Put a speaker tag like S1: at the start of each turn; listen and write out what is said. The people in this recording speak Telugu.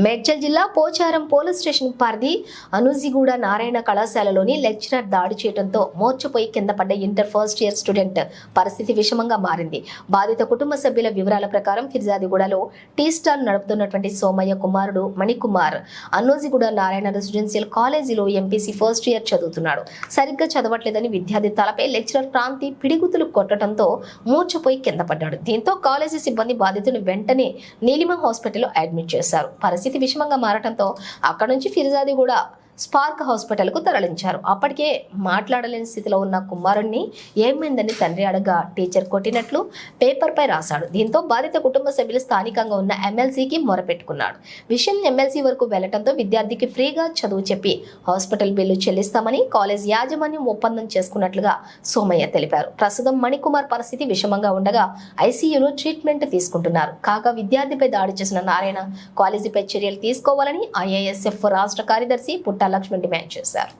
S1: మేడ్చల్ జిల్లా పోచారం పోలీస్ స్టేషన్ పరిధి అనూజిగూడ నారాయణ కళాశాలలోని లెక్చరర్ దాడి చేయడంతో మోర్చపోయి కింద పడ్డ ఇంటర్ ఫస్ట్ ఇయర్ స్టూడెంట్ పరిస్థితి విషమంగా మారింది. బాధిత కుటుంబ సభ్యుల వివరాల ప్రకారం ఫిర్జాదిగూడలో టీ స్టాల్ నడుపుతున్నటువంటి సోమయ్య కుమారుడు మణికుమార్ అనుజిగూడ నారాయణ రెసిడెన్షియల్ కాలేజీలో ఎంపీసీ ఫస్ట్ ఇయర్ చదువుతున్నాడు. సరిగ్గా చదవట్లేదని విద్యార్థి తలపై లెక్చరర్ క్రాంతి పిడిగుతులు కొట్టడంతో మూర్చపోయి కింద పడ్డాడు. దీంతో కాలేజీ సిబ్బంది బాధితుని వెంటనే నీలిమ హాస్పిటల్లో అడ్మిట్ చేశారు. పరిస్థితి విషమంగా మారటంతో అక్కడ నుంచి ఫిర్జాది కూడా స్పార్క్ హాస్పిటల్కు తరలించారు. అప్పటికే మాట్లాడలేని స్థితిలో ఉన్న కుమారుణ్ణి ఏమైందని తండ్రి అడగా టీచర్ కొట్టినట్లు పేపర్పై రాశాడు. దీంతో బాధిత కుటుంబ సభ్యులు స్థానికంగా ఉన్న ఎమ్మెల్సీకి మొరపెట్టుకున్నాడు. విషయం ఎమ్మెల్సీ వరకు వెళ్ళడంతో విద్యార్థికి ఫ్రీగా చదువు చెప్పి హాస్పిటల్ బిల్లు చెల్లిస్తామని కాలేజ్ యాజమాన్యం ఒప్పందం చేసుకున్నట్లుగా సోమయ్య తెలిపారు. ప్రస్తుతం మణికుమార్ పరిస్థితి విషమంగా ఉండగా ఐసీయూలో ట్రీట్మెంట్ తీసుకుంటున్నారు. కాగా విద్యార్థిపై దాడి చేసిన నారాయణ కాలేజీపై చర్యలు తీసుకోవాలని ఐఏఎస్ఎఫ్ రాష్ట్ర కార్యదర్శి పుట్ట లక్ష్మణ్ డిమాండ్ చేశారు.